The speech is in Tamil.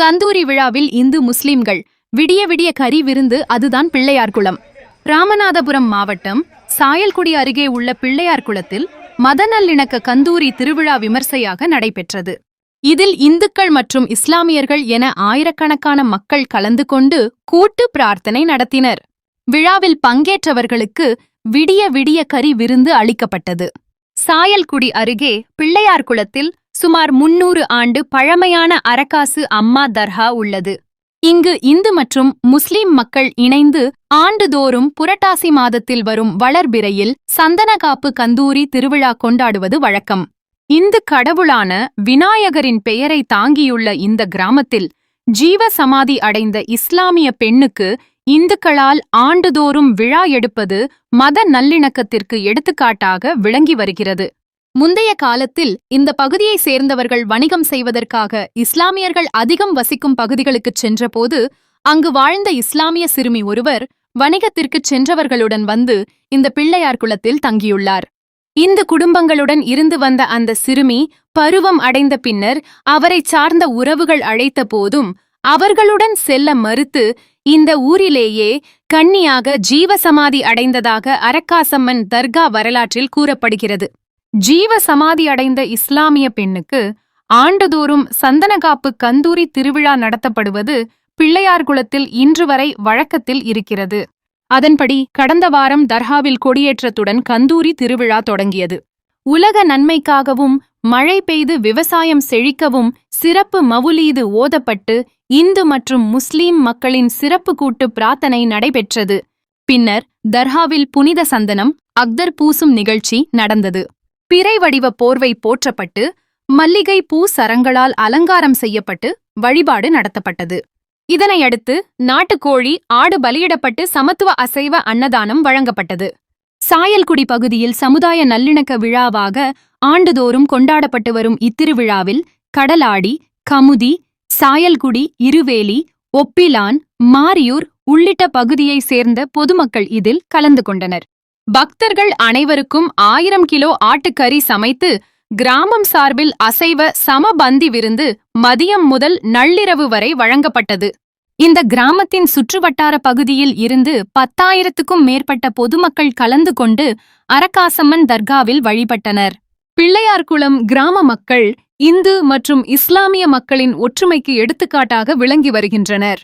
கந்தூரி விழாவில் இந்து முஸ்லிம்கள் விடிய விடிய கறி விருந்து அதுதான் பிள்ளையார் குளம் ராமநாதபுரம் மாவட்டம் சாயல்குடி அருகே உள்ள பிள்ளையார் குளத்தில் மத நல்லிணக்க கந்தூரி திருவிழா விமர்சையாக நடைபெற்றது. இதில் இந்துக்கள் மற்றும் இஸ்லாமியர்கள் என ஆயிரக்கணக்கான மக்கள் கலந்து கொண்டு கூட்டு பிரார்த்தனை நடத்தினர். விழாவில் பங்கேற்றவர்களுக்கு விடிய விடிய கறி விருந்து அளிக்கப்பட்டது. சாயல்குடி அருகே பிள்ளையார் குளத்தில் சுமார் முன்னூறு ஆண்டு பழமையான அரக்காசு அம்மா தர்ஹா உள்ளது. இங்கு இந்து மற்றும் முஸ்லிம் மக்கள் இணைந்து ஆண்டுதோறும் புரட்டாசி மாதத்தில் வரும் வளர்பிறையில் சந்தனகாப்பு கந்தூரி திருவிழா கொண்டாடுவது வழக்கம். இந்து கடவுளான விநாயகரின் பெயரை தாங்கியுள்ள இந்த கிராமத்தில் ஜீவ சமாதி அடைந்த இஸ்லாமிய பெண்ணுக்கு இந்துக்களால் ஆண்டுதோறும் விழா எடுப்பது மத நல்லிணக்கத்திற்கு எடுத்துக்காட்டாக விளங்கி வருகிறது. முந்தைய காலத்தில் இந்த பகுதியைச் சேர்ந்தவர்கள் வணிகம் செய்வதற்காக இஸ்லாமியர்கள் அதிகம் வசிக்கும் பகுதிகளுக்குச் சென்றபோது அங்கு வாழ்ந்த இஸ்லாமிய சிறுமி ஒருவர் வணிகத்திற்குச் சென்றவர்களுடன் வந்து இந்த பிள்ளையார் குளத்தில் தங்கியுள்ளார். இந்து குடும்பங்களுடன் இருந்து வந்த அந்த சிறுமி பருவம் அடைந்த பின்னர் அவரைச் சார்ந்த உறவுகள் அழைத்த போதும் அவர்களுடன் செல்ல மறுத்து இந்த ஊரிலேயே கன்னியாக ஜீவசமாதி அடைந்ததாக அரக்காசம்மன் தர்கா வரலாற்றில் கூறப்படுகிறது. ஜீவ சமாதி அடைந்த இஸ்லாமிய பெண்ணுக்கு ஆண்டுதோறும் சந்தனகாப்பு கந்தூரி திருவிழா நடத்தப்படுவது பிள்ளையார்குளத்தில் இன்று வரை வழக்கத்தில் இருக்கிறது. அதன்படி கடந்த வாரம் தர்காவில் கொடியேற்றத்துடன் கந்தூரி திருவிழா தொடங்கியது. உலக நன்மைக்காகவும் மழை பெய்து விவசாயம் செழிக்கவும் சிறப்பு மவுலீது ஓதப்பட்டு இந்து மற்றும் முஸ்லீம் மக்களின் சிறப்பு கூட்டு பிரார்த்தனை நடைபெற்றது. பின்னர் தர்ஹாவில் புனித சந்தனம் அக்தர் பூசும் நிகழ்ச்சி நடந்தது. பிறை வடிவ போர்வை போற்றப்பட்டு மல்லிகை பூ சரங்களால் அலங்காரம் செய்யப்பட்டு வழிபாடு நடத்தப்பட்டது. இதனையடுத்து நாட்டுக்கோழி ஆடு பலியிடப்பட்டு சமத்துவ அசைவ அன்னதானம் வழங்கப்பட்டது. சாயல்குடி பகுதியில் சமுதாய நல்லிணக்க விழாவாக ஆண்டுதோறும் கொண்டாடப்பட்டு வரும் இத்திருவிழாவில் கடலாடி கமுதி சாயல்குடி இருவேலி ஒப்பிலான் மாரியூர் உள்ளிட்ட பகுதியைச் சேர்ந்த பொதுமக்கள் இதில் கலந்து கொண்டனர். பக்தர்கள் அனைவருக்கும் ஆயிரம் கிலோ ஆட்டுக்கறி சமைத்து கிராமம் சார்பில் அசைவ சமபந்தி விருந்து மதியம் முதல் நள்ளிரவு வரை வழங்கப்பட்டது. இந்த கிராமத்தின் சுற்றுவட்டார பகுதியில் இருந்து பத்தாயிரத்துக்கும் மேற்பட்ட பொதுமக்கள் கலந்து கொண்டு அரக்காசம்மன் தர்காவில் வழிபட்டனர். பிள்ளையார்குளம் கிராம மக்கள் இந்து மற்றும் இஸ்லாமிய மக்களின் ஒற்றுமைக்கு எடுத்துக்காட்டாக விளங்கி வருகின்றனர்.